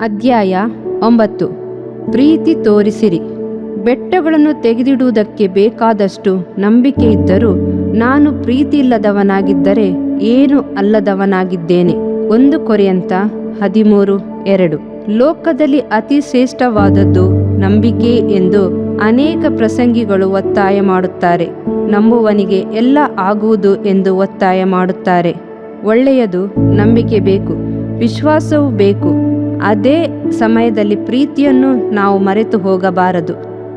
ಅಧ್ಯಾಯ ಒಂಬತ್ತು. ಪ್ರೀತಿ ತೋರಿಸಿರಿ. ಬೆಟ್ಟಗಳನ್ನು ತೆಗೆದಿಡುವುದಕ್ಕೆ ಬೇಕಾದಷ್ಟು ನಂಬಿಕೆ ಇದ್ದರೂ ನಾನು ಪ್ರೀತಿ ಇಲ್ಲದವನಾಗಿದ್ದರೆ ಏನು ಅಲ್ಲದವನಾಗಿದ್ದೇನೆ. ಒಂದು ಕೊರೆಯಂತ ಹದಿಮೂರು ಎರಡು. ಲೋಕದಲ್ಲಿ ಅತಿ ಶ್ರೇಷ್ಠವಾದದ್ದು ನಂಬಿಕೆ ಎಂದು ಅನೇಕ ಪ್ರಸಂಗಿಗಳು ಒತ್ತಾಯ ಮಾಡುತ್ತಾರೆ. ನಂಬುವನಿಗೆ ಎಲ್ಲ ಆಗುವುದು ಎಂದು ಒತ್ತಾಯ ಮಾಡುತ್ತಾರೆ. ಒಳ್ಳೆಯದು ನಂಬಿಕೆ ಬೇಕು. ವಿಶ್ವಾಸವೂ ಬೇಕು. ಅದೇ ಸಮಯದಲ್ಲಿ ಪ್ರೀತಿಯನ್ನು ನಾವು ಮರೆತು ಹೋಗಬಾರದು.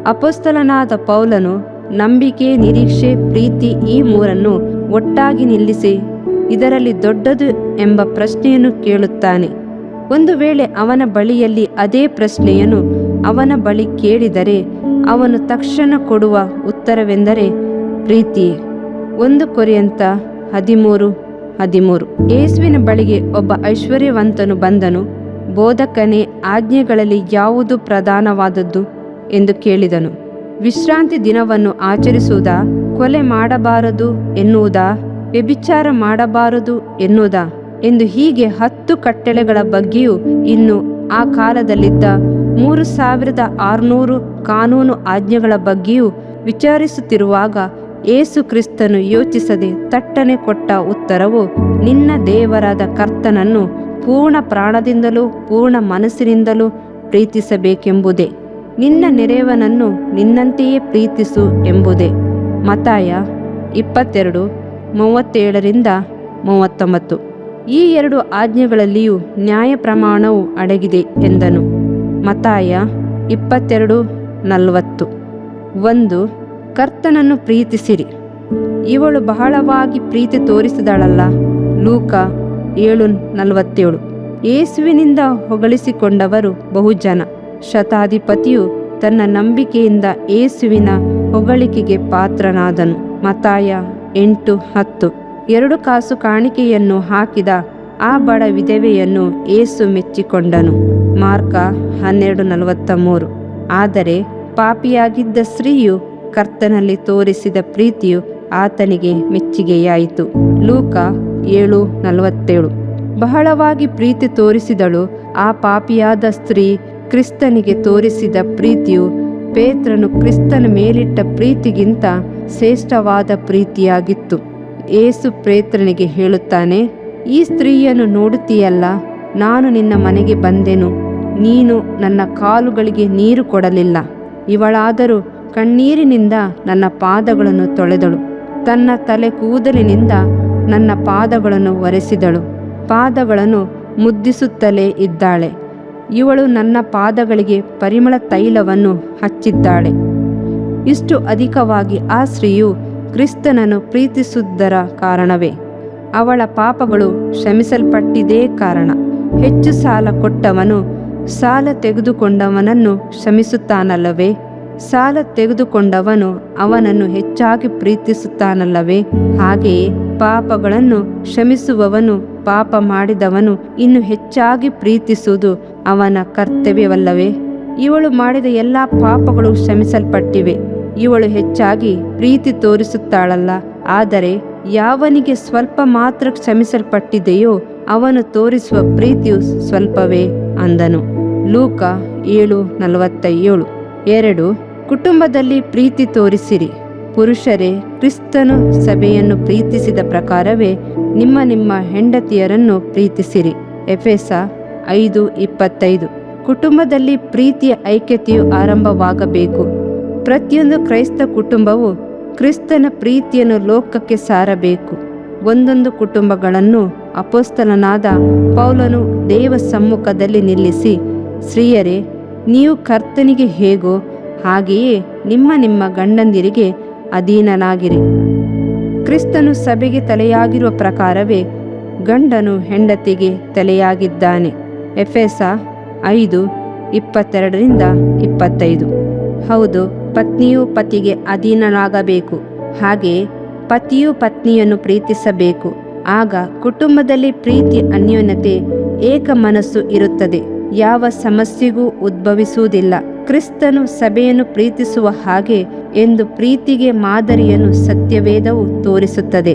ಅಪೋಸ್ತಲನಾದ ಪೌಲನು ನಂಬಿಕೆ, ನಿರೀಕ್ಷೆ, ಪ್ರೀತಿ ಈ ಮೂರನ್ನು ಒಟ್ಟಾಗಿ ನಿಲ್ಲಿಸಿ ಇದರಲ್ಲಿ ದೊಡ್ಡದು ಎಂಬ ಪ್ರಶ್ನೆಯನ್ನು ಕೇಳುತ್ತಾನೆ. ಒಂದು ವೇಳೆ ಅವನ ಬಳಿಯಲ್ಲಿ ಅದೇ ಪ್ರಶ್ನೆಯನ್ನು ಅವನ ಬಳಿ ಕೇಳಿದರೆ ಅವನು ತಕ್ಷಣ ಕೊಡುವ ಉತ್ತರವೆಂದರೆ ಪ್ರೀತಿಯೇ. ಒಂದು ಕೊರೆಯಂತ ಹದಿಮೂರು ಹದಿಮೂರು. ಯೇಸುವಿನ ಬಳಿಗೆ ಒಬ್ಬ ಐಶ್ವರ್ಯವಂತನು ಬಂದನು. ಬೋಧಕನೇ ಆಜ್ಞೆಗಳಲ್ಲಿ ಯಾವುದು ಪ್ರಧಾನವಾದದ್ದು? ಎಂದು ಕೇಳಿದನು. ವಿಶ್ರಾಂತಿ ದಿನವನ್ನು ಆಚರಿಸುವುದಾ? ಕೊಲೆ ಮಾಡಬಾರದು ಎನ್ನುವುದಾ? ವ್ಯಭಿಚಾರ ಮಾಡಬಾರದು ಎನ್ನುವುದಾ? ಎಂದು ಹೀಗೆ ಹತ್ತು ಕಟ್ಟಳೆಗಳ ಬಗ್ಗೆಯೂ ಇನ್ನು ಆ ಕಾಲದಲ್ಲಿದ್ದ ಮೂರು ಸಾವಿರದ ಆರುನೂರು ಕಾನೂನು ಆಜ್ಞೆಗಳ ಬಗ್ಗೆಯೂ ವಿಚಾರಿಸುತ್ತಿರುವಾಗ ಏಸು ಕ್ರಿಸ್ತನು ಯೋಚಿಸದೆ ತಟ್ಟನೆ ಕೊಟ್ಟ ಉತ್ತರವು, ನಿನ್ನ ದೇವರಾದ ಕರ್ತನನ್ನು ಪೂರ್ಣ ಪ್ರಾಣದಿಂದಲೂ, ಪೂರ್ಣ ಮನಸ್ಸಿನಿಂದಲೂ ಪ್ರೀತಿಸಬೇಕೆಂಬುದೇ. ನಿನ್ನ ನೆರೆಯವನನ್ನು ನಿನ್ನಂತೆಯೇ ಪ್ರೀತಿಸು ಎಂಬುದೇ. ಮತಾಯ ಇಪ್ಪತ್ತೆರಡು, ಮೂವತ್ತೇಳರಿಂದ ಮೂವತ್ತೊಂಬತ್ತು. ಈ ಎರಡು ಆಜ್ಞೆಗಳಲ್ಲಿಯೂ ನ್ಯಾಯ ಪ್ರಮಾಣವು ಅಡಗಿದೆ ಎಂದನು. ಮತಾಯ ಇಪ್ಪತ್ತೆರಡು, ನಲವತ್ತು. ಒಂದು, ಕರ್ತನನ್ನು ಪ್ರೀತಿಸಿರಿ. ಇವಳು ಬಹಳವಾಗಿ ಪ್ರೀತಿ ತೋರಿಸಿದಳಲ್ಲ. ಲೂಕ ಏಳು ನಲವತ್ತೇಳು. ಯೇಸುವಿನಿಂದ ಹೊಗಳಿಸಿಕೊಂಡವರು ಬಹುಜನ. ಶತಾಧಿಪತಿಯು ತನ್ನ ನಂಬಿಕೆಯಿಂದ ಏಸುವಿನ ಹೊಗಳಿಕೆಗೆ ಪಾತ್ರನಾದನು. ಮತಾಯ ಎಂಟು ಹತ್ತು. ಎರಡು ಕಾಸು ಕಾಣಿಕೆಯನ್ನು ಹಾಕಿದ ಆ ಬಡ ವಿಧವೆಯನ್ನು ಏಸು ಮೆಚ್ಚಿಕೊಂಡನು. ಮಾರ್ಕ ಹನ್ನೆರಡು ನಲವತ್ತ ಮೂರು ಆದರೆ ಪಾಪಿಯಾಗಿದ್ದ ಸ್ತ್ರೀಯು ಕರ್ತನಲ್ಲಿ ತೋರಿಸಿದ ಪ್ರೀತಿಯು ಆತನಿಗೆ ಮೆಚ್ಚುಗೆಯಾಯಿತು. ಲೂಕ ಏಳು ನಲವತ್ತೇಳು. ಬಹಳವಾಗಿ ಪ್ರೀತಿ ತೋರಿಸಿದಳು ಆ ಪಾಪಿಯಾದ ಸ್ತ್ರೀ ಕ್ರಿಸ್ತನಿಗೆ ತೋರಿಸಿದ ಪ್ರೀತಿಯು ಪೇತ್ರನು ಕ್ರಿಸ್ತನ ಮೇಲಿಟ್ಟ ಪ್ರೀತಿಗಿಂತ ಶ್ರೇಷ್ಠವಾದ ಪ್ರೀತಿಯಾಗಿತ್ತು. ಏಸು ಪೇತ್ರನಿಗೆ ಹೇಳುತ್ತಾನೆ, ಈ ಸ್ತ್ರೀಯನ್ನು ನೋಡುತ್ತೀಯಲ್ಲ, ನಾನು ನಿನ್ನ ಮನೆಗೆ ಬಂದೆನು, ನೀನು ನನ್ನ ಕಾಲುಗಳಿಗೆ ನೀರು ಕೊಡಲಿಲ್ಲ. ಇವಳಾದರೂ ಕಣ್ಣೀರಿನಿಂದ ನನ್ನ ಪಾದಗಳನ್ನು ತೊಳೆದಳು. ತನ್ನ ತಲೆ ಕೂದಲಿನಿಂದ ನನ್ನ ಪಾದಗಳನ್ನು ಒರೆಸಿದಳು. ಪಾದಗಳನ್ನು ಮುದ್ದಿಸುತ್ತಲೇ ಇದ್ದಾಳೆ. ಇವಳು ನನ್ನ ಪಾದಗಳಿಗೆ ಪರಿಮಳ ತೈಲವನ್ನು ಹಚ್ಚಿದ್ದಾಳೆ. ಇಷ್ಟು ಅಧಿಕವಾಗಿ ಆ ಸ್ತ್ರೀಯು ಕ್ರಿಸ್ತನನ್ನು ಪ್ರೀತಿಸುವುದರ ಕಾರಣವೇ? ಅವಳ ಪಾಪಗಳು ಕ್ಷಮಿಸಲ್ಪಟ್ಟಿದೇ ಕಾರಣ. ಹೆಚ್ಚು ಸಾಲ ಕೊಟ್ಟವನು ಸಾಲ ತೆಗೆದುಕೊಂಡವನನ್ನು ಕ್ಷಮಿಸುತ್ತಾನಲ್ಲವೇ? ಸಾಲ ತೆಗೆದುಕೊಂಡವನು ಅವನನ್ನು ಹೆಚ್ಚಾಗಿ ಪ್ರೀತಿಸುತ್ತಾನಲ್ಲವೇ? ಹಾಗೆಯೇ ಪಾಪಗಳನ್ನು ಕ್ಷಮಿಸುವವನು, ಪಾಪ ಮಾಡಿದವನು ಇನ್ನು ಹೆಚ್ಚಾಗಿ ಪ್ರೀತಿಸುವುದು ಅವನ ಕರ್ತವ್ಯವಲ್ಲವೇ? ಇವಳು ಮಾಡಿದ ಎಲ್ಲ ಪಾಪಗಳು ಕ್ಷಮಿಸಲ್ಪಟ್ಟಿವೆ. ಇವಳು ಹೆಚ್ಚಾಗಿ ಪ್ರೀತಿ ತೋರಿಸುತ್ತಾಳಲ್ಲ, ಆದರೆ ಯಾವನಿಗೆ ಸ್ವಲ್ಪ ಮಾತ್ರ ಕ್ಷಮಿಸಲ್ಪಟ್ಟಿದೆಯೋ ಅವನು ತೋರಿಸುವ ಪ್ರೀತಿಯು ಸ್ವಲ್ಪವೇ ಅಂದನು. ಲೂಕ ಏಳು ನಲವತ್ತ ಏಳು ಎರಡು. ಕುಟುಂಬದಲ್ಲಿ ಪ್ರೀತಿ ತೋರಿಸಿರಿ. ಪುರುಷರೇ, ಕ್ರಿಸ್ತನು ಸಭೆಯನ್ನು ಪ್ರೀತಿಸಿದ ಪ್ರಕಾರವೇ ನಿಮ್ಮ ನಿಮ್ಮ ಹೆಂಡತಿಯರನ್ನು ಪ್ರೀತಿಸಿರಿ. ಎಫೆಸ ಐದು ಇಪ್ಪತ್ತೈದು. ಕುಟುಂಬದಲ್ಲಿ ಪ್ರೀತಿಯ ಐಕ್ಯತೆಯು ಆರಂಭವಾಗಬೇಕು. ಪ್ರತಿಯೊಂದು ಕ್ರೈಸ್ತ ಕುಟುಂಬವು ಕ್ರಿಸ್ತನ ಪ್ರೀತಿಯನ್ನು ಲೋಕಕ್ಕೆ ಸಾರಬೇಕು. ಒಂದೊಂದು ಕುಟುಂಬಗಳನ್ನು ಅಪೋಸ್ತಲನಾದ ಪೌಲನು ದೇವ ಸಮ್ಮುಖದಲ್ಲಿ ನಿಲ್ಲಿಸಿ, ಸ್ತ್ರೀಯರೇ, ನೀವು ಕರ್ತನಿಗೆ ಹೇಗೋ ಹಾಗೆಯೇ ನಿಮ್ಮ ನಿಮ್ಮ ಗಂಡಂದಿರಿಗೆ ಅಧೀನನಾಗಿರಿ. ಕ್ರಿಸ್ತನು ಸಭೆಗೆ ತಲೆಯಾಗಿರುವ ಪ್ರಕಾರವೇ ಗಂಡನು ಹೆಂಡತಿಗೆ ತಲೆಯಾಗಿದ್ದಾನೆ. ಎಫೆಸ ಐದು, ಇಪ್ಪತ್ತೆರಡರಿಂದ ಇಪ್ಪತ್ತೈದು. ಹೌದು, ಪತ್ನಿಯು ಪತಿಗೆ ಅಧೀನನಾಗಬೇಕು. ಹಾಗೆಯೇ ಪತಿಯು ಪತ್ನಿಯನ್ನು ಪ್ರೀತಿಸಬೇಕು. ಆಗ ಕುಟುಂಬದಲ್ಲಿ ಪ್ರೀತಿ, ಅನ್ಯೋನ್ಯತೆ, ಏಕ ಮನಸ್ಸು ಇರುತ್ತದೆ. ಯಾವ ಸಮಸ್ಯೆಗೂ ಉದ್ಭವಿಸುವುದಿಲ್ಲ. ಕ್ರಿಸ್ತನು ಸಭೆಯನ್ನು ಪ್ರೀತಿಸುವ ಹಾಗೆ ಎಂದು ಪ್ರೀತಿಗೆ ಮಾದರಿಯನ್ನು ಸತ್ಯವೇದವು ತೋರಿಸುತ್ತದೆ.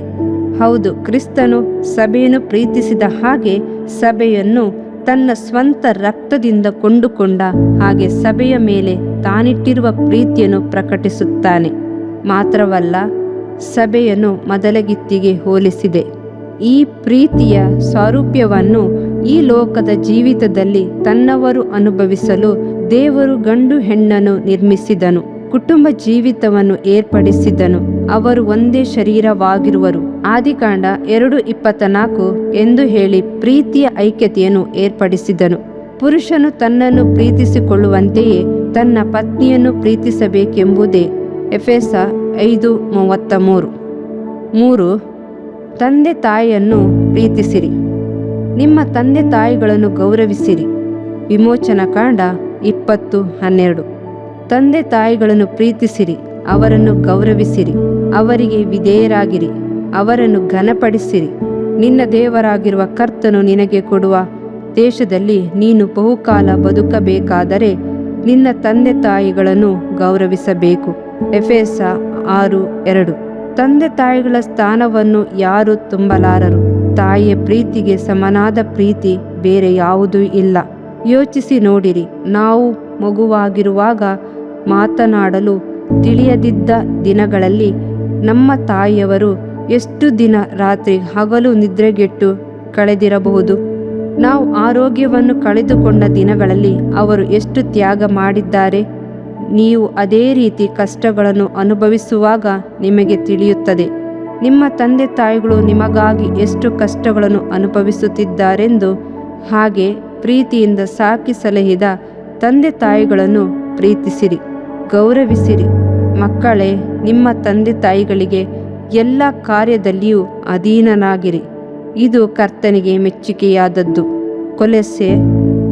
ಹೌದು, ಕ್ರಿಸ್ತನು ಸಭೆಯನ್ನು ಪ್ರೀತಿಸಿದ ಹಾಗೆ ಸಭೆಯನ್ನು ತನ್ನ ಸ್ವಂತ ರಕ್ತದಿಂದ ಕೊಂಡುಕೊಂಡ ಹಾಗೆ ಸಭೆಯ ಮೇಲೆ ತಾನಿಟ್ಟಿರುವ ಪ್ರೀತಿಯನ್ನು ಪ್ರಕಟಿಸುತ್ತಾನೆ. ಮಾತ್ರವಲ್ಲ, ಸಭೆಯನ್ನು ಮೊದಲಗಿತ್ತಿಗೆ ಹೋಲಿಸಿದೆ. ಈ ಪ್ರೀತಿಯ ಸ್ವಾರೂಪ್ಯವನ್ನು ಈ ಲೋಕದ ಜೀವಿತದಲ್ಲಿ ತನ್ನವರು ಅನುಭವಿಸಲು ದೇವರು ಗಂಡು ಹೆಣ್ಣನ್ನು ನಿರ್ಮಿಸಿದನು. ಕುಟುಂಬ ಜೀವಿತವನ್ನು ಏರ್ಪಡಿಸಿದನು. ಅವರು ಒಂದೇ ಶರೀರವಾಗಿರುವರು. ಆದಿಕಾಂಡ ಎರಡು ಇಪ್ಪತ್ತ ನಾಲ್ಕು ಎಂದು ಹೇಳಿ ಪ್ರೀತಿಯ ಐಕ್ಯತೆಯನ್ನು ಏರ್ಪಡಿಸಿದನು. ಪುರುಷನು ತನ್ನನ್ನು ಪ್ರೀತಿಸಿಕೊಳ್ಳುವಂತೆಯೇ ತನ್ನ ಪತ್ನಿಯನ್ನು ಪ್ರೀತಿಸಬೇಕೆಂಬುದೇ ಎಫೆಸ ಐದು ಮೂವತ್ತ ಮೂರು ಮೂರು, ತಂದೆ ತಾಯಿಯನ್ನು ಪ್ರೀತಿಸಿರಿ. ನಿಮ್ಮ ತಂದೆ ತಾಯಿಗಳನ್ನು ಗೌರವಿಸಿರಿ. ವಿಮೋಚನಾ ಕಾಂಡ ಇಪ್ಪತ್ತು ಹನ್ನೆರಡು. ತಂದೆ ತಾಯಿಗಳನ್ನು ಪ್ರೀತಿಸಿರಿ, ಅವರನ್ನು ಗೌರವಿಸಿರಿ, ಅವರಿಗೆ ವಿಧೇಯರಾಗಿರಿ, ಅವರನ್ನು ಘನಪಡಿಸಿರಿ. ನಿನ್ನ ದೇವರಾಗಿರುವ ಕರ್ತನು ನಿನಗೆ ಕೊಡುವ ದೇಶದಲ್ಲಿ ನೀನು ಬಹುಕಾಲ ಬದುಕಬೇಕಾದರೆ ನಿನ್ನ ತಂದೆ ತಾಯಿಗಳನ್ನು ಗೌರವಿಸಬೇಕು. ಎಫೆಸ ಆರು ಎರಡು. ತಂದೆ ತಾಯಿಗಳ ಸ್ಥಾನವನ್ನು ಯಾರು ತುಂಬಲಾರರು? ತಾಯಿಯ ಪ್ರೀತಿಗೆ ಸಮನಾದ ಪ್ರೀತಿ ಬೇರೆ ಯಾವುದೂ ಇಲ್ಲ. ಯೋಚಿಸಿ ನೋಡಿರಿ, ನಾವು ಮಗುವಾಗಿರುವಾಗ ಮಾತನಾಡಲು ತಿಳಿಯದಿದ್ದ ದಿನಗಳಲ್ಲಿ ನಮ್ಮ ತಾಯಿಯವರು ಎಷ್ಟು ದಿನ ರಾತ್ರಿ ಹಗಲು ನಿದ್ರೆಗೆಟ್ಟು ಕಳೆದಿರಬಹುದು? ನಾವು ಆರೋಗ್ಯವನ್ನು ಕಳೆದುಕೊಂಡ ದಿನಗಳಲ್ಲಿ ಅವರು ಎಷ್ಟು ತ್ಯಾಗ ಮಾಡಿದ್ದಾರೆ? ನೀವು ಅದೇ ರೀತಿ ಕಷ್ಟಗಳನ್ನು ಅನುಭವಿಸುವಾಗ ನಿಮಗೆ ತಿಳಿಯುತ್ತದೆ. ನಿಮ್ಮ ತಂದೆ ತಾಯಿಗಳು ನಿಮಗಾಗಿ ಎಷ್ಟು ಕಷ್ಟಗಳನ್ನು ಅನುಭವಿಸುತ್ತಿದ್ದಾರೆಂದು ಹಾಗೆ ಪ್ರೀತಿಯಿಂದ ಸಾಕಿ ಸಲಹಿದ ತಂದೆ ತಾಯಿಗಳನ್ನು ಪ್ರೀತಿಸಿರಿ. ಗೌರವಿಸಿರಿ. ಮಕ್ಕಳೇ, ನಿಮ್ಮ ತಂದೆ ತಾಯಿಗಳಿಗೆ ಎಲ್ಲ ಕಾರ್ಯದಲ್ಲಿಯೂ ಅಧೀನನಾಗಿರಿ. ಇದು ಕರ್ತನಿಗೆ ಮೆಚ್ಚುಗೆಯಾದದ್ದು. ಕೊಲೆಸೆ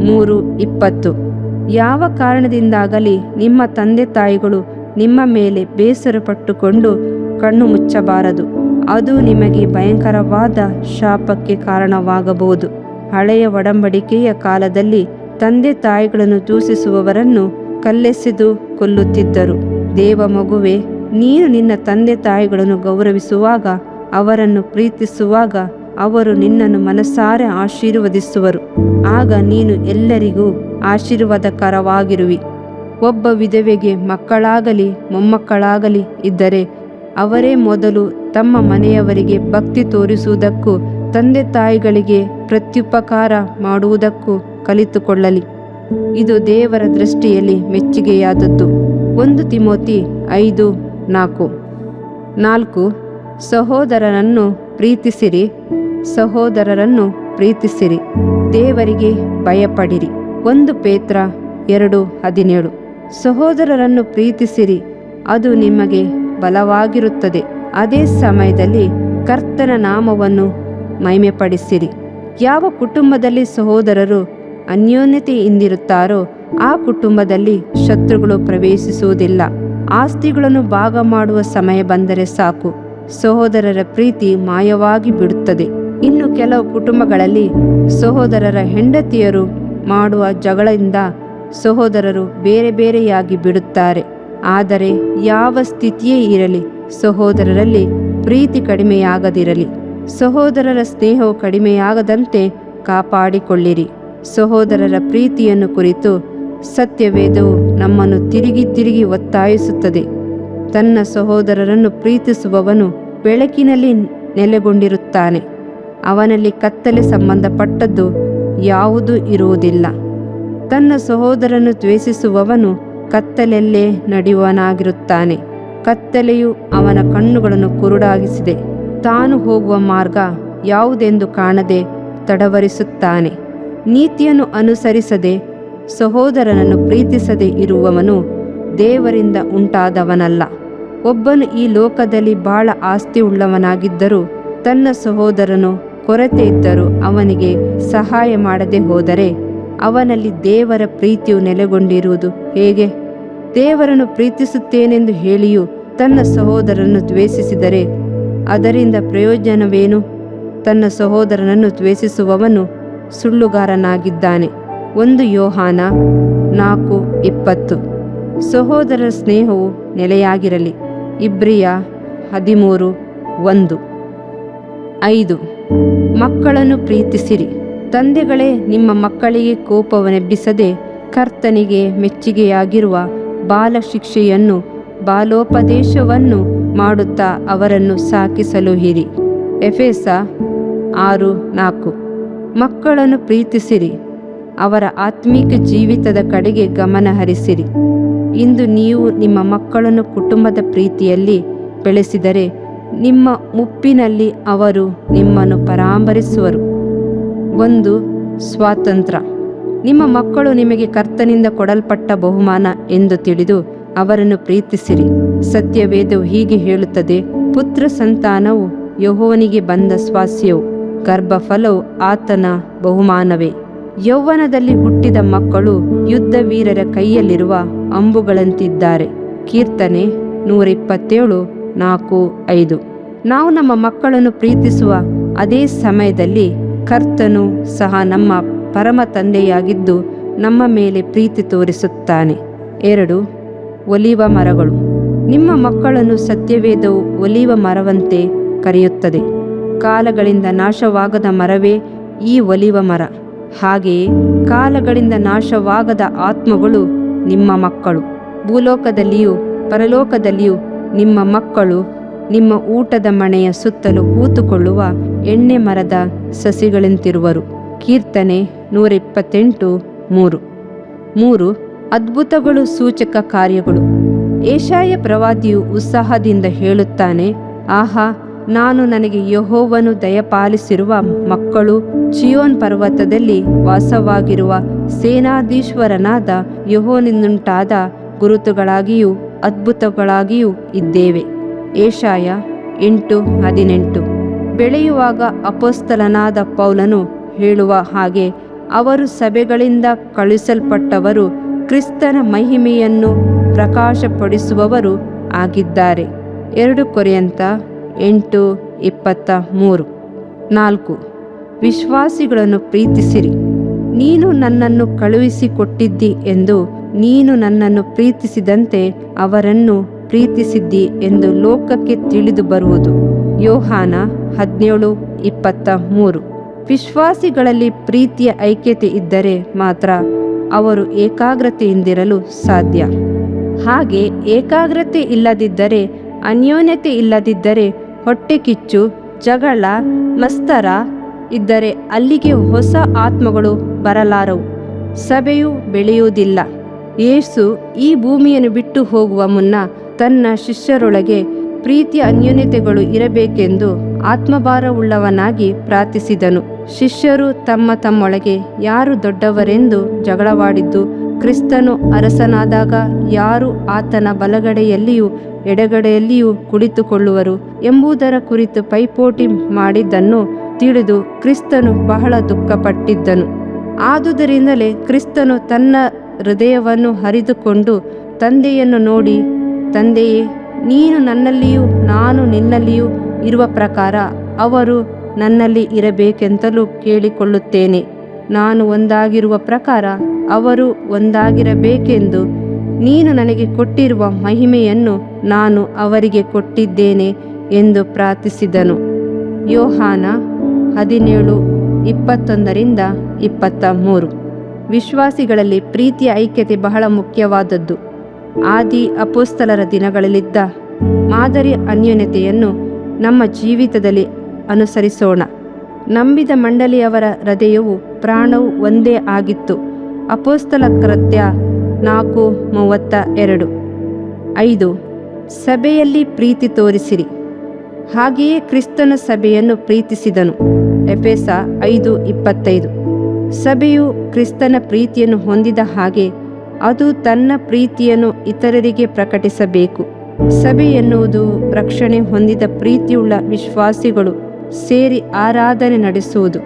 ಮೂರು ಇಪ್ಪತ್ತು. ಯಾವ ಕಾರಣದಿಂದಾಗಲಿ ನಿಮ್ಮ ತಂದೆ ತಾಯಿಗಳು ನಿಮ್ಮ ಮೇಲೆ ಬೇಸರ ಪಟ್ಟುಕೊಂಡು ಕಣ್ಣು ಮುಚ್ಚಬಾರದು. ಅದು ನಿಮಗೆ ಭಯಂಕರವಾದ ಶಾಪಕ್ಕೆ ಕಾರಣವಾಗಬಹುದು. ಹಳೆಯ ಒಡಂಬಡಿಕೆಯ ಕಾಲದಲ್ಲಿ ತಂದೆ ತಾಯಿಗಳನ್ನು ದೂಷಿಸುವವರನ್ನು ಕಲ್ಲೆಸೆದು ಕೊಲ್ಲುತ್ತಿದ್ದರು. ದೇವ ಮಗುವೆ, ನೀನು ನಿನ್ನ ತಂದೆ ತಾಯಿಗಳನ್ನು ಗೌರವಿಸುವಾಗ, ಅವರನ್ನು ಪ್ರೀತಿಸುವಾಗ ಅವರು ನಿನ್ನನ್ನು ಮನಸಾರೆ ಆಶೀರ್ವದಿಸುವರು. ಆಗ ನೀನು ಎಲ್ಲರಿಗೂ ಆಶೀರ್ವಾದಕರವಾಗಿರುವಿ. ಒಬ್ಬ ವಿಧವೆಗೆ ಮಕ್ಕಳಾಗಲಿ, ಮೊಮ್ಮಕ್ಕಳಾಗಲಿ ಇದ್ದರೆ ಅವರೇ ಮೊದಲು ತಮ್ಮ ಮನೆಯವರಿಗೆ ಭಕ್ತಿ ತೋರಿಸುವುದಕ್ಕೂ, ತಂದೆ ತಾಯಿಗಳಿಗೆ ಪ್ರತ್ಯುಪಕಾರ ಮಾಡುವುದಕ್ಕೂ ಕಲಿತುಕೊಳ್ಳಲಿ. ಇದು ದೇವರ ದೃಷ್ಟಿಯಲ್ಲಿ ಮೆಚ್ಚುಗೆಯಾದದ್ದು. ಒಂದು ತಿಮೋತಿ ಐದು ನಾಲ್ಕು. ನಾಲ್ಕು ಸಹೋದರರನ್ನು ಪ್ರೀತಿಸಿರಿ ಸಹೋದರರನ್ನು ಪ್ರೀತಿಸಿರಿ, ದೇವರಿಗೆ ಭಯಪಡಿರಿ. ಒಂದು ಪೇತ್ರ ಎರಡು ಹದಿನೇಳು. ಸಹೋದರರನ್ನು ಪ್ರೀತಿಸಿರಿ, ಅದು ನಿಮಗೆ ಬಲವಾಗಿರುತ್ತದೆ. ಅದೇ ಸಮಯದಲ್ಲಿ ಕರ್ತನ ನಾಮವನ್ನು ಮಹಿಮೆಪಡಿಸಿರಿ. ಯಾವ ಕುಟುಂಬದಲ್ಲಿ ಸಹೋದರರು ಅನ್ಯೋನ್ಯತೆಯಿಂದಿರುತ್ತಾರೋ ಆ ಕುಟುಂಬದಲ್ಲಿ ಶತ್ರುಗಳು ಪ್ರವೇಶಿಸುವುದಿಲ್ಲ. ಆಸ್ತಿಗಳನ್ನು ಭಾಗ ಮಾಡುವ ಸಮಯ ಬಂದರೆ ಸಾಕು. ಸಹೋದರರ ಪ್ರೀತಿ ಮಾಯವಾಗಿ ಬಿಡುತ್ತದೆ. ಇನ್ನು ಕೆಲವು ಕುಟುಂಬಗಳಲ್ಲಿ ಸಹೋದರರ ಹೆಂಡತಿಯರು ಮಾಡುವ ಜಗಳದಿಂದ ಸಹೋದರರು ಬೇರೆ ಬೇರೆಯಾಗಿ ಬಿಡುತ್ತಾರೆ. ಆದರೆ ಯಾವ ಸ್ಥಿತಿಯೇ ಇರಲಿ, ಸಹೋದರರಲ್ಲಿ ಪ್ರೀತಿ ಕಡಿಮೆಯಾಗದಿರಲಿ. ಸಹೋದರರ ಸ್ನೇಹವು ಕಡಿಮೆಯಾಗದಂತೆ ಕಾಪಾಡಿಕೊಳ್ಳಿರಿ. ಸಹೋದರರ ಪ್ರೀತಿಯನ್ನು ಕುರಿತು ಸತ್ಯವೇದವು ನಮ್ಮನ್ನು ತಿರುಗಿ ತಿರುಗಿ ಒತ್ತಾಯಿಸುತ್ತದೆ. ತನ್ನ ಸಹೋದರರನ್ನು ಪ್ರೀತಿಸುವವನು ಬೆಳಕಿನಲ್ಲಿ ನೆಲೆಗೊಂಡಿರುತ್ತಾನೆ. ಅವನಲ್ಲಿ ಕತ್ತಲೆ ಸಂಬಂಧಪಟ್ಟದ್ದು ಯಾವುದೂ ಇರುವುದಿಲ್ಲ. ತನ್ನ ಸಹೋದರನ್ನು ದ್ವೇಷಿಸುವವನು ಕತ್ತಲೆಯಲ್ಲೇ ನಡೆಯುವನಾಗಿರುತ್ತಾನೆ. ಕತ್ತಲೆಯು ಅವನ ಕಣ್ಣುಗಳನ್ನು ಕುರುಡಾಗಿಸಿದೆ. ತಾನು ಹೋಗುವ ಮಾರ್ಗ ಯಾವುದೆಂದು ಕಾಣದೆ ತಡವರಿಸುತ್ತಾನೆ. ನೀತಿಯನ್ನು ಅನುಸರಿಸದೆ ಸಹೋದರನನ್ನು ಪ್ರೀತಿಸದೆ ಇರುವವನು ದೇವರಿಂದ ಉಂಟಾದವನಲ್ಲ. ಒಬ್ಬನು ಈ ಲೋಕದಲ್ಲಿ ಬಹಳ ಆಸ್ತಿ ಉಳ್ಳವನಾಗಿದ್ದರೂ ತನ್ನ ಸಹೋದರನು ಕೊರತೆ ಇದ್ದರೂ ಅವನಿಗೆ ಸಹಾಯ ಮಾಡದೆ ಹೋದರೆ ಅವನಲ್ಲಿ ದೇವರ ಪ್ರೀತಿಯು ನೆಲೆಗೊಂಡಿರುವುದು ಹೇಗೆ? ದೇವರನ್ನು ಪ್ರೀತಿಸುತ್ತೇನೆಂದು ಹೇಳಿಯೂ ತನ್ನ ಸಹೋದರನನ್ನು ದ್ವೇಷಿಸಿದರೆ ಅದರಿಂದ ಪ್ರಯೋಜನವೇನು? ತನ್ನ ಸಹೋದರನನ್ನು ದ್ವೇಷಿಸುವವನು ಸುಳ್ಳುಗಾರನಾಗಿದ್ದಾನೆ. ಒಂದು ಯೋಹಾನ ನಾಲ್ಕು ಇಪ್ಪತ್ತು. ಸಹೋದರರ ಸ್ನೇಹವು ನೆಲೆಯಾಗಿರಲಿ. ಇಬ್ರಿಯ ಹದಿಮೂರು ಒಂದು. ಐದು. ಮಕ್ಕಳನ್ನು ಪ್ರೀತಿಸಿರಿ. ತಂದೆಗಳೇ, ನಿಮ್ಮ ಮಕ್ಕಳಿಗೆ ಕೋಪವನ್ನೆಬ್ಬಿಸದೆ ಕರ್ತನಿಗೆ ಮೆಚ್ಚುಗೆಯಾಗಿರುವ ಬಾಲ ಶಿಕ್ಷೆಯನ್ನು ಬಾಲೋಪದೇಶವನ್ನು ಮಾಡುತ್ತಾ ಅವರನ್ನು ಸಾಕಿಸಲು ಹಿರಿ ಎಫೆಸ ಆರು ನಾಲ್ಕು. ಮಕ್ಕಳನ್ನು ಪ್ರೀತಿಸಿರಿ. ಅವರ ಆತ್ಮೀಕ ಜೀವಿತದ ಕಡೆಗೆ ಗಮನ ಹರಿಸಿರಿ. ಇಂದು ನೀವು ನಿಮ್ಮ ಮಕ್ಕಳನ್ನು ಕುಟುಂಬದ ಪ್ರೀತಿಯಲ್ಲಿ ಬೆಳೆಸಿದರೆ ನಿಮ್ಮ ಮುಪ್ಪಿನಲ್ಲಿ ಅವರು ನಿಮ್ಮನ್ನು ಪರಾಮರಿಸುವರು ಒಂದು, ಸ್ವಾತಂತ್ರ್ಯ. ನಿಮ್ಮ ಮಕ್ಕಳು ನಿಮಗೆ ಕರ್ತನಿಂದ ಕೊಡಲ್ಪಟ್ಟ ಬಹುಮಾನ ಎಂದು ತಿಳಿದು ಅವರನ್ನು ಪ್ರೀತಿಸಿರಿ. ಸತ್ಯವೇದವು ಹೀಗೆ ಹೇಳುತ್ತದೆ, ಪುತ್ರ ಸಂತಾನವು ಯಹೋವನಿಗೆ ಬಂದ ಸ್ವಾಸ್ಯವು. ಗರ್ಭಫಲವು ಆತನ ಬಹುಮಾನವೇ. ಯೌವನದಲ್ಲಿ ಹುಟ್ಟಿದ ಮಕ್ಕಳು ಯುದ್ಧ ವೀರರ ಕೈಯಲ್ಲಿರುವ ಅಂಬುಗಳಂತಿದ್ದಾರೆ. ಕೀರ್ತನೆ ನೂರ ಇಪ್ಪತ್ತೇಳು ನಾಲ್ಕು, ಐದು. ನಾವು ನಮ್ಮ ಮಕ್ಕಳನ್ನು ಪ್ರೀತಿಸುವ ಅದೇ ಸಮಯದಲ್ಲಿ ಕರ್ತನು ಸಹ ನಮ್ಮ ಪರಮ ತಂದೆಯಾಗಿದ್ದು ನಮ್ಮ ಮೇಲೆ ಪ್ರೀತಿ ತೋರಿಸುತ್ತಾನೆ. ಎರಡು, ಒಲಿವ ಮರಗಳು. ನಿಮ್ಮ ಮಕ್ಕಳನ್ನು ಸತ್ಯವೇದವು ಒಲಿವ ಮರವಂತೆ ಕರೆಯುತ್ತದೆ. ಕಾಲಗಳಿಂದ ನಾಶವಾಗದ ಮರವೇ ಈ ಒಲಿವ ಮರ. ಹಾಗೆಯೇ ಕಾಲಗಳಿಂದ ನಾಶವಾಗದ ಆತ್ಮಗಳು ನಿಮ್ಮ ಮಕ್ಕಳು. ಭೂಲೋಕದಲ್ಲಿಯೂ ಪರಲೋಕದಲ್ಲಿಯೂ ನಿಮ್ಮ ಮಕ್ಕಳು ನಿಮ್ಮ ಊಟದ ಮನೆಯ ಸುತ್ತಲೂ ಕೂತುಕೊಳ್ಳುವ ಎಣ್ಣೆ ಮರದ ಸಸಿಗಳಂತಿರುವರು. ಕೀರ್ತನೆ ನೂರ ಇಪ್ಪತ್ತೆಂಟು ಮೂರು. ಮೂರು, ಅದ್ಭುತಗಳು ಸೂಚಕ ಕಾರ್ಯಗಳು. ಏಷಾಯ ಪ್ರವಾದಿಯು ಉತ್ಸಾಹದಿಂದ ಹೇಳುತ್ತಾನೆ, ಆಹಾ ನಾನು ನನಗೆ ಯಹೋವನು ದಯಪಾಲಿಸಿರುವ ಮಕ್ಕಳು ಚಿಯೋನ್ ಪರ್ವತದಲ್ಲಿ ವಾಸವಾಗಿರುವ ಸೇನಾಧೀಶ್ವರನಾದ ಯಹೋನಿಂದುಂಟಾದ ಗುರುತುಗಳಾಗಿಯೂ ಅದ್ಭುತಗಳಾಗಿಯೂ ಇದ್ದೇವೆ. ಏಷಾಯ ಎಂಟು ಹದಿನೆಂಟು. ಬೆಳೆಯುವಾಗ ಅಪೋಸ್ತಲನಾದ ಪೌಲನು ಹೇಳುವ ಹಾಗೆ ಅವರು ಸಭೆಗಳಿಂದ ಕಳುಹಿಸಲ್ಪಟ್ಟವರು ಕ್ರಿಸ್ತನ ಮಹಿಮೆಯನ್ನು ಪ್ರಕಾಶಪಡಿಸುವವರು ಆಗಿದ್ದಾರೆ. ಎರಡು ಕೊರೆಯಂತ ಎಂಟು, ಇಪ್ಪತ್ತ ಮೂರು. ನಾಲ್ಕು. ವಿಶ್ವಾಸಿಗಳನ್ನು ಪ್ರೀತಿಸಿರಿ. ನೀನು ನನ್ನನ್ನು ಕಳುಹಿಸಿಕೊಟ್ಟಿದ್ದಿ ಎಂದು ನೀನು ನನ್ನನ್ನು ಪ್ರೀತಿಸಿದಂತೆ ಅವರನ್ನು ಪ್ರೀತಿಸಿದ್ದಿ ಎಂದು ಲೋಕಕ್ಕೆ ತಿಳಿದು ಬರುವುದು. ಯೋಹಾನ ಹದಿನೇಳು, ಇಪ್ಪತ್ತ ಮೂರು. ವಿಶ್ವಾಸಿಗಳಲ್ಲಿ ಪ್ರೀತಿಯ ಐಕ್ಯತೆ ಇದ್ದರೆ ಮಾತ್ರ ಅವರು ಏಕಾಗ್ರತೆಯಿಂದಿರಲು ಸಾಧ್ಯ. ಹಾಗೆ ಏಕಾಗ್ರತೆ ಇಲ್ಲದಿದ್ದರೆ, ಅನ್ಯೋನ್ಯತೆ ಇಲ್ಲದಿದ್ದರೆ ಹೊಟ್ಟೆ ಕಿಚ್ಚು, ಜಗಳ, ಮಸ್ತರ ಇದ್ದರೆ ಅಲ್ಲಿಗೆ ಹೊಸ ಆತ್ಮಗಳು ಬರಲಾರವು. ಸಭೆಯು ಬೆಳೆಯುವುದಿಲ್ಲ. ಯೇಸು ಈ ಭೂಮಿಯನ್ನು ಬಿಟ್ಟು ಹೋಗುವ ಮುನ್ನ ತನ್ನ ಶಿಷ್ಯರೊಳಗೆ ಪ್ರೀತಿಯ ಅನ್ಯೋನ್ಯತೆಗಳು ಇರಬೇಕೆಂದು ಆತ್ಮಭಾರವುಳ್ಳವನಾಗಿ ಪ್ರಾರ್ಥಿಸಿದನು. ಶಿಷ್ಯರು ತಮ್ಮ ತಮ್ಮೊಳಗೆ ಯಾರು ದೊಡ್ಡವರೆಂದು ಜಗಳವಾಡಿದ್ದು, ಕ್ರಿಸ್ತನು ಅರಸನಾದಾಗ ಯಾರು ಆತನ ಬಲಗಡೆಯಲ್ಲಿಯೂ ಎಡಗಡೆಯಲ್ಲಿಯೂ ಕುಳಿತುಕೊಳ್ಳುವರು ಎಂಬುದರ ಕುರಿತು ಪೈಪೋಟಿ ಮಾಡಿದ್ದನ್ನು ತಿಳಿದು ಕ್ರಿಸ್ತನು ಬಹಳ ದುಃಖಪಟ್ಟಿದ್ದನು. ಆದುದರಿಂದಲೇ ಕ್ರಿಸ್ತನು ತನ್ನ ಹೃದಯವನ್ನು ಹರಿದುಕೊಂಡು ತಂದೆಯನ್ನು ನೋಡಿ, ತಂದೆಯೇ, ನೀನು ನನ್ನಲ್ಲಿಯೂ ನಾನು ನಿನ್ನಲ್ಲಿಯೂ ಇರುವ ಪ್ರಕಾರ ಅವರು ನನ್ನಲ್ಲಿ ಇರಬೇಕೆಂತಲೂ ಕೇಳಿಕೊಳ್ಳುತ್ತೇನೆ. ನಾನು ಒಂದಾಗಿರುವ ಪ್ರಕಾರ ಅವರು ಒಂದಾಗಿರಬೇಕೆಂದು ನೀನು ನನಗೆ ಕೊಟ್ಟಿರುವ ಮಹಿಮೆಯನ್ನು ನಾನು ಅವರಿಗೆ ಕೊಟ್ಟಿದ್ದೇನೆ ಎಂದು ಪ್ರಾರ್ಥಿಸಿದನು. ಯೋಹಾನ ಹದಿನೇಳು, ಇಪ್ಪತ್ತೊಂದರಿಂದ ಇಪ್ಪತ್ತ ಮೂರು ವಿಶ್ವಾಸಿಗಳಲ್ಲಿ ಪ್ರೀತಿಯ ಐಕ್ಯತೆ ಬಹಳ ಮುಖ್ಯವಾದದ್ದು. ಆದಿ ಅಪೋಸ್ತಲರ ದಿನಗಳಲ್ಲಿದ್ದ ಮಾದರಿ ಅನ್ಯೋನ್ಯತೆಯನ್ನು ನಮ್ಮ ಜೀವಿತದಲ್ಲಿ ಅನುಸರಿಸೋಣ. ನಂಬಿದ ಮಂಡಳಿಯವರ ಹೃದಯವು ಪ್ರಾಣವು ಒಂದೇ ಆಗಿತ್ತು. ಅಪೋಸ್ತಲ ಕೃತ್ಯ ನಾಲ್ಕು, ಮೂವತ್ತ ಎರಡು. ಐದು, ಸಭೆಯಲ್ಲಿ ಪ್ರೀತಿ ತೋರಿಸಿರಿ. ಹಾಗೆಯೇ ಕ್ರಿಸ್ತನ ಸಭೆಯನ್ನು ಪ್ರೀತಿಸಿದನು. ಎಫೆಸ ಐದು, ಇಪ್ಪತ್ತೈದು. ಸಭೆಯು ಕ್ರಿಸ್ತನ ಪ್ರೀತಿಯನ್ನು ಹೊಂದಿದ ಹಾಗೆ ಅದು ತನ್ನ ಪ್ರೀತಿಯನ್ನು ಇತರರಿಗೆ ಪ್ರಕಟಿಸಬೇಕು. ಸಭೆ ಎನ್ನುವುದು ರಕ್ಷಣೆ ಹೊಂದಿದ ಪ್ರೀತಿಯುಳ್ಳ ವಿಶ್ವಾಸಿಗಳು ಸೇರಿ ಆರಾಧನೆ ನಡೆಸುವುದು.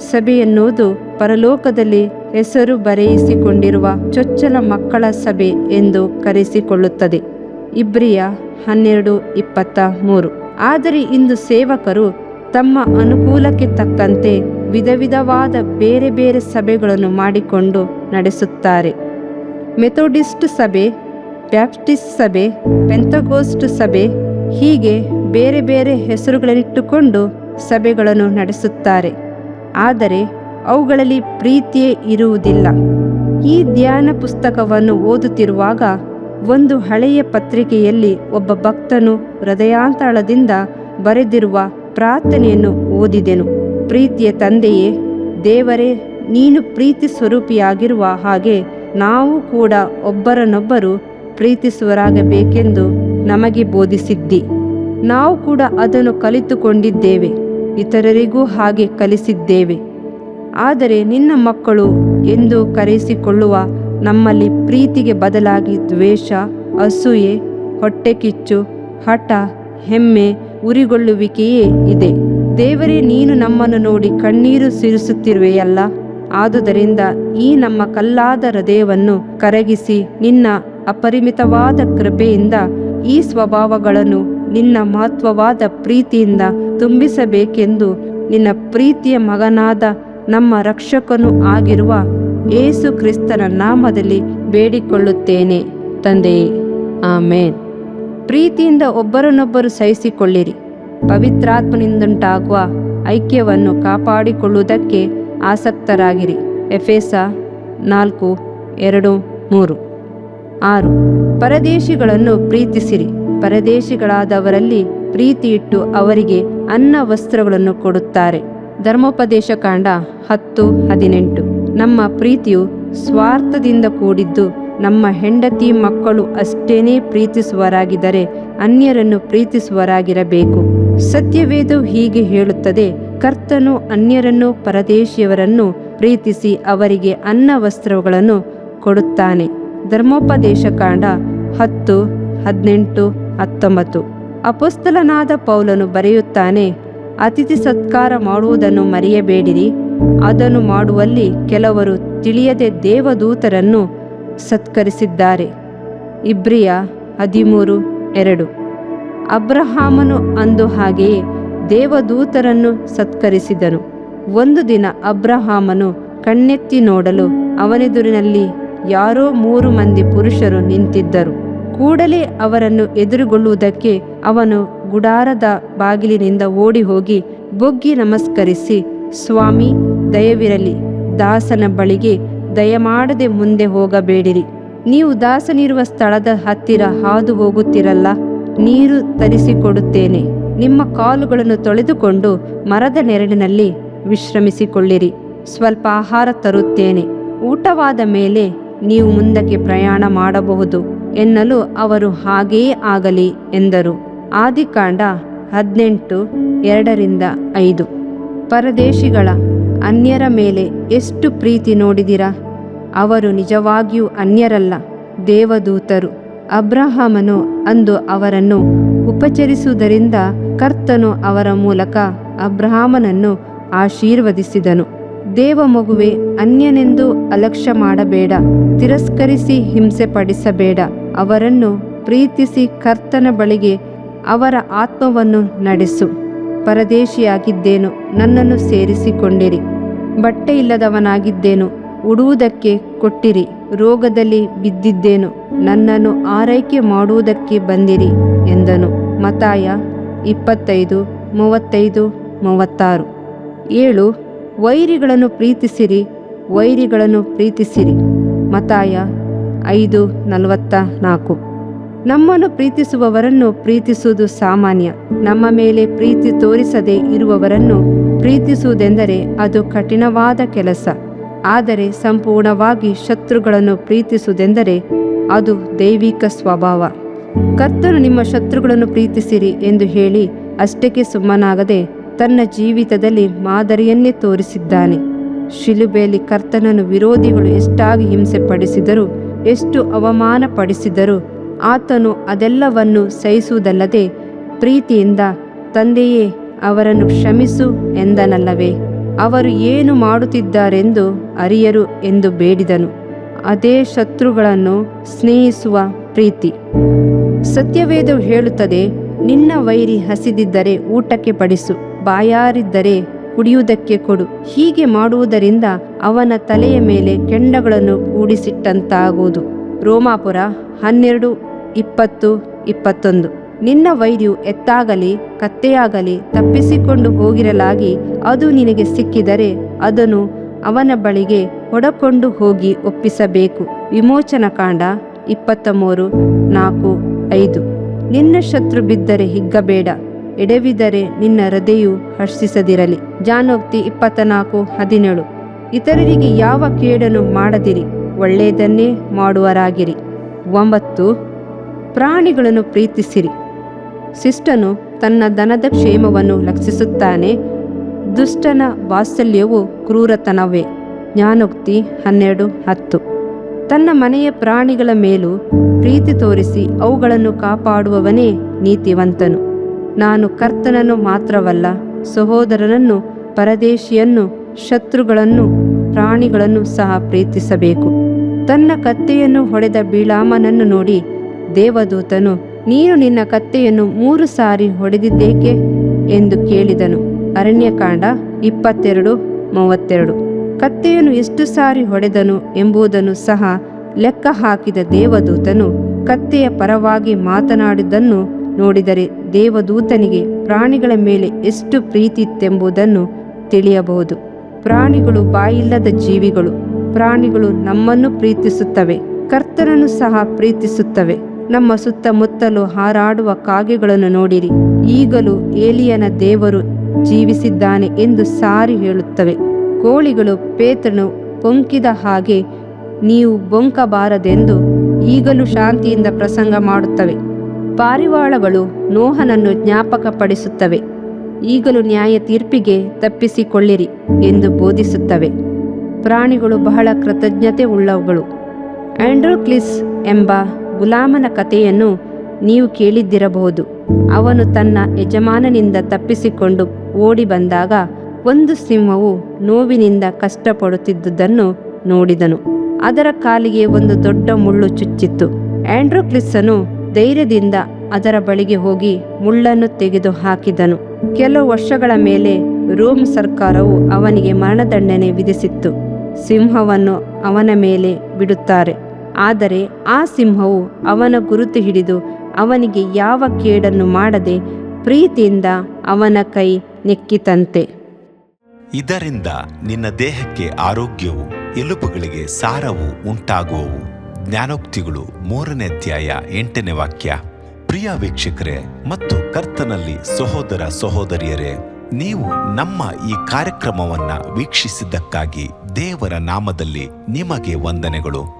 ಸಭೆ ಎನ್ನುವುದು ಪರಲೋಕದಲ್ಲಿ ಹೆಸರು ಬರೆಯಿಸಿಕೊಂಡಿರುವ ಚೊಚ್ಚಲ ಮಕ್ಕಳ ಸಭೆ ಎಂದು ಕರೆಸಿಕೊಳ್ಳುತ್ತದೆ. ಇಬ್ರಿಯ ಹನ್ನೆರಡು ಇಪ್ಪತ್ತ ಮೂರು. ಆದರೆ ಇಂದು ಸೇವಕರು ತಮ್ಮ ಅನುಕೂಲಕ್ಕೆ ತಕ್ಕಂತೆ ವಿಧ ವಿಧವಾದ ಬೇರೆ ಬೇರೆ ಸಭೆಗಳನ್ನು ಮಾಡಿಕೊಂಡು ನಡೆಸುತ್ತಾರೆ. ಮೆಥೋಡಿಸ್ಟ್ ಸಭೆ, ಬ್ಯಾಪ್ಟಿಸ್ಟ್ ಸಭೆ ಪೆಂತಗೋಸ್ಟ್ ಸಭೆ ಹೀಗೆ ಬೇರೆ ಬೇರೆ ಹೆಸರುಗಳನ್ನಿಟ್ಟುಕೊಂಡು ಸಭೆಗಳನ್ನು ನಡೆಸುತ್ತಾರೆ. ಆದರೆ ಅವುಗಳಲ್ಲಿ ಪ್ರೀತಿಯೇ ಇರುವುದಿಲ್ಲ. ಈ ಧ್ಯಾನ ಪುಸ್ತಕವನ್ನು ಓದುತ್ತಿರುವಾಗ ಒಂದು ಹಳೆಯ ಪತ್ರಿಕೆಯಲ್ಲಿ ಒಬ್ಬ ಭಕ್ತನು ಹೃದಯಾಂತಳದಿಂದ ಬರೆದಿರುವ ಪ್ರಾರ್ಥನೆಯನ್ನು ಓದಿದೆನು. ಪ್ರೀತಿಯ ತಂದೆಯೇ, ದೇವರೇ, ನೀನು ಪ್ರೀತಿ ಸ್ವರೂಪಿಯಾಗಿರುವ ಹಾಗೆ ನಾವು ಕೂಡ ಒಬ್ಬರನ್ನೊಬ್ಬರು ಪ್ರೀತಿಸುವರಾಗಬೇಕೆಂದು ನಮಗೆ ಬೋಧಿಸಿದ್ದಿ. ನಾವು ಕೂಡ ಅದನ್ನು ಕಲಿತುಕೊಂಡಿದ್ದೇವೆ, ಇತರರಿಗೂ ಹಾಗೆ ಕಲಿಸಿದ್ದೇವೆ. ಆದರೆ ನಿನ್ನ ಮಕ್ಕಳು ಎಂದು ಕರೆಸಿಕೊಳ್ಳುವ ನಮ್ಮಲ್ಲಿ ಪ್ರೀತಿಗೆ ಬದಲಾಗಿ ದ್ವೇಷ, ಅಸೂಯೆ ಹೊಟ್ಟೆಕಿಚ್ಚು ಹಠ, ಹೆಮ್ಮೆ ಉರಿಗೊಳ್ಳುವಿಕೆಯೇ ಇದೆ. ದೇವರೇ, ನೀನು ನಮ್ಮನ್ನು ನೋಡಿ ಕಣ್ಣೀರು ಸಿರಿಸುತ್ತಿರುವೆಯಲ್ಲ? ಆದುದರಿಂದ ಈ ನಮ್ಮ ಕಲ್ಲಾದ ಹೃದಯವನ್ನು ಕರಗಿಸಿ ನಿನ್ನ ಅಪರಿಮಿತವಾದ ಕೃಪೆಯಿಂದ ಈ ಸ್ವಭಾವಗಳನ್ನು ನಿನ್ನ ಮಹತ್ವವಾದ ಪ್ರೀತಿಯಿಂದ ತುಂಬಿಸಬೇಕೆಂದು ನಿನ್ನ ಪ್ರೀತಿಯ ಮಗನಾದ ನಮ್ಮ ರಕ್ಷಕನು ಆಗಿರುವ ಏಸು ಕ್ರಿಸ್ತನ ನಾಮದಲ್ಲಿ ಬೇಡಿಕೊಳ್ಳುತ್ತೇನೆ ತಂದೆಯೇ ಆಮೇನ್. ಪ್ರೀತಿಯಿಂದ ಒಬ್ಬರನ್ನೊಬ್ಬರು ಸಹಿಸಿಕೊಳ್ಳಿರಿ. ಪವಿತ್ರಾತ್ಮನಿಂದಂಟಾಗುವ ಐಕ್ಯವನ್ನು ಕಾಪಾಡಿಕೊಳ್ಳುವುದಕ್ಕೆ ಆಸಕ್ತರಾಗಿರಿ. ಎಫೆಸ ನಾಲ್ಕು, ಎರಡು, ಮೂರು. ಆರು. ಪರದೇಶಿಗಳನ್ನು ಪ್ರೀತಿಸಿರಿ. ಪರದೇಶಿಗಳಾದವರಲ್ಲಿ ಪ್ರೀತಿಯಿಟ್ಟು ಅವರಿಗೆ ಅನ್ನ ವಸ್ತ್ರಗಳನ್ನು ಕೊಡುತ್ತಾರೆ. ಧರ್ಮೋಪದೇಶ ಕಾಂಡ ಹತ್ತು ಹದಿನೆಂಟು. ನಮ್ಮ ಪ್ರೀತಿಯು ಸ್ವಾರ್ಥದಿಂದ ಕೂಡಿದ್ದು ನಮ್ಮ ಹೆಂಡತಿ ಮಕ್ಕಳು ಅಷ್ಟೇನೇ ಪ್ರೀತಿಸುವರಾಗಿದ್ದರೆ ಅನ್ಯರನ್ನು ಪ್ರೀತಿಸುವರಾಗಿರಬೇಕು. ಸತ್ಯವೇದು ಹೀಗೆ ಹೇಳುತ್ತದೆ, ಕರ್ತನು ಅನ್ಯರನ್ನು ಪರದೇಶಿಯವರನ್ನು ಪ್ರೀತಿಸಿ ಅವರಿಗೆ ಅನ್ನ ವಸ್ತ್ರಗಳನ್ನು ಕೊಡುತ್ತಾನೆ. ಧರ್ಮೋಪದೇಶ ಕಾಂಡ ಹತ್ತು ಹದಿನೆಂಟು ಹತ್ತೊಂಬತ್ತು. ಅಪುಸ್ತಲನಾದ ಪೌಲನು ಬರೆಯುತ್ತಾನೆ ಅತಿಥಿ ಸತ್ಕಾರ ಮಾಡುವುದನ್ನು ಮರೆಯಬೇಡಿರಿ. ಅದನ್ನು ಮಾಡುವಲ್ಲಿ ಕೆಲವರು ತಿಳಿಯದೆ ದೇವದೂತರನ್ನು ಸತ್ಕರಿಸಿದ್ದಾರೆ. ಇಬ್ರಿಯ ಹದಿಮೂರು ಎರಡು. ಅಬ್ರಹಾಮನು ಅಂದು ಹಾಗೆಯೇ ದೇವದೂತರನ್ನು ಸತ್ಕರಿಸಿದನು. ಒಂದು ದಿನ ಅಬ್ರಹಾಮನು ಕಣ್ಣೆತ್ತಿ ನೋಡಲು ಅವನೆದುರಿನಲ್ಲಿ ಯಾರೋ ಮೂರು ಮಂದಿ ಪುರುಷರು ನಿಂತಿದ್ದರು. ಕೂಡಲೇ ಅವರನ್ನು ಎದುರುಗೊಳ್ಳುವುದಕ್ಕೆ ಅವನು ಗುಡಾರದ ಬಾಗಿಲಿನಿಂದ ಓಡಿ ಹೋಗಿ ಬೊಗ್ಗಿ ನಮಸ್ಕರಿಸಿ, ಸ್ವಾಮಿ, ದಯವಿರಲಿ, ದಾಸನ ಬಳಿಗೆ ದಯಮಾಡದೆ ಮುಂದೆ ಹೋಗಬೇಡಿರಿ. ನೀವು ದಾಸನಿರುವ ಸ್ಥಳದ ಹತ್ತಿರ ಹಾದು ಹೋಗುತ್ತಿರಲ್ಲ, ನೀರು ತರಿಸಿಕೊಡುತ್ತೇನೆ. ನಿಮ್ಮ ಕಾಲುಗಳನ್ನು ತೊಳೆದುಕೊಂಡು ಮರದ ನೆರಳಿನಲ್ಲಿ ವಿಶ್ರಮಿಸಿಕೊಳ್ಳಿರಿ. ಸ್ವಲ್ಪ ಆಹಾರ ತರುತ್ತೇನೆ. ಊಟವಾದ ಮೇಲೆ ನೀವು ಮುಂದಕ್ಕೆ ಪ್ರಯಾಣ ಮಾಡಬಹುದು. ಎನ್ನಲು ಅವರು ಹಾಗೆಯೇ ಆಗಲಿ, ಎಂದರು. ಆದಿಕಾಂಡ ಹದಿನೆಂಟು, ಎರಡರಿಂದ ಐದು. ಪರದೇಶಿಗಳ ಅನ್ಯರ ಮೇಲೆ ಎಷ್ಟು ಪ್ರೀತಿ ನೋಡಿದಿರಾ? ಅವರು ನಿಜವಾಗಿಯೂ ಅನ್ಯರಲ್ಲ, ದೇವದೂತರು. ಅಬ್ರಹಾಮನು ಅಂದು ಅವರನ್ನು ಉಪಚರಿಸುವುದರಿಂದ ಕರ್ತನು ಅವರ ಮೂಲಕ ಅಬ್ರಹಾಮನನ್ನು ಆಶೀರ್ವದಿಸಿದನು. ದೇವ ಮಗುವೆ ಅನ್ಯನೆಂದು ಅಲಕ್ಷ್ಯ ಮಾಡಬೇಡ, ತಿರಸ್ಕರಿಸಿ ಹಿಂಸೆ ಪಡಿಸಬೇಡ ಅವರನ್ನು ಪ್ರೀತಿಸಿ ಕರ್ತನ ಬಳಿಗೆ ಅವರ ಆತ್ಮವನ್ನು ನಡೆಸು. ಪರದೇಶಿಯಾಗಿದ್ದೇನು, ನನ್ನನ್ನು ಸೇರಿಸಿಕೊಂಡಿರಿ. ಬಟ್ಟೆ ಇಲ್ಲದವನಾಗಿದ್ದೇನು ಉಡುವುದಕ್ಕೆ ಕೊಟ್ಟಿರಿ. ರೋಗದಲ್ಲಿ ಬಿದ್ದಿದ್ದೇನು, ನನ್ನನ್ನು ಆರೈಕೆ ಮಾಡುವುದಕ್ಕೆ ಬಂದಿರಿ ಎಂದನು. ಮತಾಯ ಇಪ್ಪತ್ತೈದು, ಮೂವತ್ತೈದು, ಮೂವತ್ತಾರು. ಏಳು, ವೈರಿಗಳನ್ನು ಪ್ರೀತಿಸಿರಿ ವೈರಿಗಳನ್ನು ಪ್ರೀತಿಸಿರಿ. ಮತಾಯ ಐದು, ನಲವತ್ತ ನಾಲ್ಕು. ನಮ್ಮನ್ನು ಪ್ರೀತಿಸುವವರನ್ನು ಪ್ರೀತಿಸುವುದು ಸಾಮಾನ್ಯ. ನಮ್ಮ ಮೇಲೆ ಪ್ರೀತಿ ತೋರಿಸದೆ ಇರುವವರನ್ನು ಪ್ರೀತಿಸುವುದೆಂದರೆ ಅದು ಕಠಿಣವಾದ ಕೆಲಸ. ಆದರೆ ಸಂಪೂರ್ಣವಾಗಿ ಶತ್ರುಗಳನ್ನು ಪ್ರೀತಿಸುವುದೆಂದರೆ ಅದು ದೈವಿಕ ಸ್ವಭಾವ. ಕರ್ತನು ನಿಮ್ಮ ಶತ್ರುಗಳನ್ನು ಪ್ರೀತಿಸಿರಿ ಎಂದು ಹೇಳಿ ಅಷ್ಟಕ್ಕೆ ಸುಮ್ಮನಾಗದೆ ತನ್ನ ಜೀವಿತದಲ್ಲಿ ಮಾದರಿಯನ್ನೇ ತೋರಿಸಿದ್ದಾನೆ. ಶಿಲುಬೆಯಲ್ಲಿ ಕರ್ತನನ್ನು ವಿರೋಧಿಗಳು ಎಷ್ಟಾಗಿ ಹಿಂಸೆ ಪಡಿಸಿದರೂ ಎಷ್ಟು ಅವಮಾನ ಪಡಿಸಿದರೂ ಆತನು ಅದೆಲ್ಲವನ್ನು ಸಹಿಸುವುದಲ್ಲದೆ ಪ್ರೀತಿಯಿಂದ, ತಂದೆಯೇ, ಅವರನ್ನು ಕ್ಷಮಿಸು ಎಂದನಲ್ಲವೇ? ಅವರು ಏನು ಮಾಡುತ್ತಿದ್ದಾರೆಂದು ಅರಿಯರು ಎಂದು ಬೇಡಿದನು. ಅದೇ ಶತ್ರುಗಳನ್ನು ಸ್ನೇಹಿಸುವ ಪ್ರೀತಿ. ಸತ್ಯವೇದವು ಹೇಳುತ್ತದೆ, ನಿನ್ನ ವೈರಿ ಹಸಿದಿದ್ದರೆ ಊಟಕ್ಕೆ ಪಡಿಸು, ಬಾಯಾರಿದ್ದರೆ ಕುಡಿಯುವುದಕ್ಕೆ ಕೊಡು. ಹೀಗೆ ಮಾಡುವುದರಿಂದ ಅವನ ತಲೆಯ ಮೇಲೆ ಕೆಂಡಗಳನ್ನು ಕೂಡಿಸಿಟ್ಟಂತಾಗುವುದು. ರೋಮಾಪುರ ಹನ್ನೆರಡು ಇಪ್ಪತ್ತು, ಇಪ್ಪತ್ತೊಂದು. ನಿನ್ನ ವೈರ್ಯು ಎತ್ತಾಗಲಿ, ಕತ್ತೆಯಾಗಲಿ, ತಪ್ಪಿಸಿಕೊಂಡು ಹೋಗಿರಲಾಗಿ ಅದು ನಿನಗೆ ಸಿಕ್ಕಿದರೆ ಅದನ್ನು ಅವನ ಬಳಿಗೆ ಹೊಡಕೊಂಡು ಹೋಗಿ ಒಪ್ಪಿಸಬೇಕು. ವಿಮೋಚನ ಕಾಂಡ ಇಪ್ಪತ್ತ ಮೂರು ನಾಲ್ಕು, ಐದು. ನಿನ್ನ ಶತ್ರು ಬಿದ್ದರೆ ಹಿಗ್ಗಬೇಡ. ಎಡವಿದರೆ ನಿನ್ನ ಹೃದಯು ಹರ್ಷಿಸದಿರಲಿ. ಜಾನೋಕ್ತಿ ಇಪ್ಪತ್ತ ನಾಲ್ಕು ಹದಿನೇಳು. ಇತರರಿಗೆ ಯಾವ ಕೇಡನ್ನು ಮಾಡದಿರಿ, ಒಳ್ಳೆಯದನ್ನೇ ಮಾಡುವರಾಗಿರಿ. ಒಂಬತ್ತು ಪ್ರಾಣಿಗಳನ್ನು ಪ್ರೀತಿಸಿರಿ. ಶಿಷ್ಟನು ತನ್ನ ದನದ ಕ್ಷೇಮವನ್ನು ಲಕ್ಷಿಸುತ್ತಾನೆ. ದುಷ್ಟನ ವಾತ್ಸಲ್ಯವು ಕ್ರೂರತನವೇ. ಜ್ಞಾನೋಕ್ತಿ ಹನ್ನೆರಡು ಹತ್ತು. ತನ್ನ ಮನೆಯ ಪ್ರಾಣಿಗಳ ಮೇಲೂ ಪ್ರೀತಿ ತೋರಿಸಿ ಅವುಗಳನ್ನು ಕಾಪಾಡುವವನೇ ನೀತಿವಂತನು. ನಾನು ಕರ್ತನನ್ನು ಮಾತ್ರವಲ್ಲ, ಸಹೋದರನನ್ನು, ಪರದೇಶಿಯನ್ನು, ಶತ್ರುಗಳನ್ನು, ಪ್ರಾಣಿಗಳನ್ನು ಸಹ ಪ್ರೀತಿಸಬೇಕು. ತನ್ನ ಕತ್ತೆಯನ್ನು ಹೊಡೆದ ಬೀಳಾಮನನ್ನು ನೋಡಿ ದೇವದೂತನು, ನೀನು ನಿನ್ನ ಕತ್ತೆಯನ್ನು ಮೂರು ಸಾರಿ ಹೊಡೆದಿದ್ದೇಕೆ? ಎಂದು ಕೇಳಿದನು. ಅರಣ್ಯಕಾಂಡ ಇಪ್ಪತ್ತೆರಡು, ಮೂವತ್ತೆರಡು. ಕತ್ತೆಯನ್ನು ಎಷ್ಟು ಸಾರಿ ಹೊಡೆದನು ಎಂಬುದನ್ನು ಸಹ ಲೆಕ್ಕ ಹಾಕಿದ ದೇವದೂತನು ಕತ್ತೆಯ ಪರವಾಗಿ ಮಾತನಾಡಿದ್ದನ್ನು ನೋಡಿದರೆ ದೇವದೂತನಿಗೆ ಪ್ರಾಣಿಗಳ ಮೇಲೆ ಎಷ್ಟು ಪ್ರೀತಿ ಇತ್ತೆಂಬುದನ್ನು ತಿಳಿಯಬಹುದು. ಪ್ರಾಣಿಗಳು ಬಾಯಿಲ್ಲದ ಜೀವಿಗಳು, ಪ್ರಾಣಿಗಳು ನಮ್ಮನ್ನು ಪ್ರೀತಿಸುತ್ತವೆ, ಕರ್ತನನ್ನು ಸಹ ಪ್ರೀತಿಸುತ್ತವೆ. ನಮ್ಮ ಸುತ್ತಮುತ್ತಲು ಹಾರಾಡುವ ಕಾಗೆಗಳನ್ನು ನೋಡಿರಿ. ಈಗಲೂ ಏಲಿಯನ ದೇವರು ಜೀವಿಸಿದ್ದಾನೆ ಎಂದು ಸಾರಿ ಹೇಳುತ್ತವೆ. ಕೋಳಿಗಳು ಪೇತ್ರನು ಪೊಂಕಿದ ಹಾಗೆ ನೀವು ಬೊಂಕಬಾರದೆಂದು ಈಗಲೂ ಶಾಂತಿಯಿಂದ ಪ್ರಸಂಗ ಮಾಡುತ್ತವೆ. ಪಾರಿವಾಳಗಳು ನೋಹನನ್ನು ಜ್ಞಾಪಕಪಡಿಸುತ್ತವೆ. ಈಗಲೂ ನ್ಯಾಯ ತೀರ್ಪಿಗೆ ತಪ್ಪಿಸಿಕೊಳ್ಳಿರಿ ಎಂದು ಬೋಧಿಸುತ್ತವೆ. ಪ್ರಾಣಿಗಳು ಬಹಳ ಕೃತಜ್ಞತೆ ಉಳ್ಳವುಗಳು ಆಂಡ್ರೋಕ್ಲಿಸ್ ಎಂಬ ಗುಲಾಮನ ಕಥೆಯನ್ನು ನೀವು ಕೇಳಿದ್ದಿರಬಹುದು. ಅವನು ತನ್ನ ಯಜಮಾನನಿಂದ ತಪ್ಪಿಸಿಕೊಂಡು ಓಡಿ ಬಂದಾಗ ಒಂದು ಸಿಂಹವು ನೋವಿನಿಂದ ಕಷ್ಟಪಡುತ್ತಿದ್ದುದನ್ನು ನೋಡಿದನು. ಅದರ ಕಾಲಿಗೆ ಒಂದು ದೊಡ್ಡ ಮುಳ್ಳು ಚುಚ್ಚಿತ್ತು. ಆಂಡ್ರೋಕ್ಲಿಸ್ಸನು ಧೈರ್ಯದಿಂದ ಅದರ ಬಳಿಗೆ ಹೋಗಿ ಮುಳ್ಳನ್ನು ತೆಗೆದು ಹಾಕಿದನು. ಕೆಲವು ವರ್ಷಗಳ ಮೇಲೆ ರೋಮ್ ಸರ್ಕಾರವು ಅವನಿಗೆ ಮರಣದಂಡನೆ ವಿಧಿಸಿತ್ತು. ಸಿಂಹವನ್ನು ಅವನ ಮೇಲೆ ಬಿಡುತ್ತಾರೆ. ಆದರೆ ಆ ಸಿಂಹವು ಅವನ ಗುರುತು ಹಿಡಿದು ಅವನಿಗೆ ಯಾವ ಕೇಡನ್ನು ಮಾಡದೆ ಪ್ರೀತಿಯಿಂದ ಅವನ ಕೈ ನೆಕ್ಕಿತಂತೆ. ಇದರಿಂದ ನಿನ್ನ ದೇಹಕ್ಕೆ ಆರೋಗ್ಯವು, ಎಲುಬುಗಳಿಗೆ ಸಾರವು ಉಂಟಾಗುವವು. ಜ್ಞಾನೋಕ್ತಿಗಳು ಮೂರನೇ ಅಧ್ಯಾಯ ಎಂಟನೇ ವಾಕ್ಯ. ಪ್ರಿಯ ವೀಕ್ಷಕರೇ ಮತ್ತು ಕರ್ತನಲ್ಲಿ ಸಹೋದರ ಸಹೋದರಿಯರೇ, ನೀವು ನಮ್ಮ ಈ ಕಾರ್ಯಕ್ರಮವನ್ನು ವೀಕ್ಷಿಸಿದ್ದಕ್ಕಾಗಿ ದೇವರ ನಾಮದಲ್ಲಿ ನಿಮಗೆ ವಂದನೆಗಳು.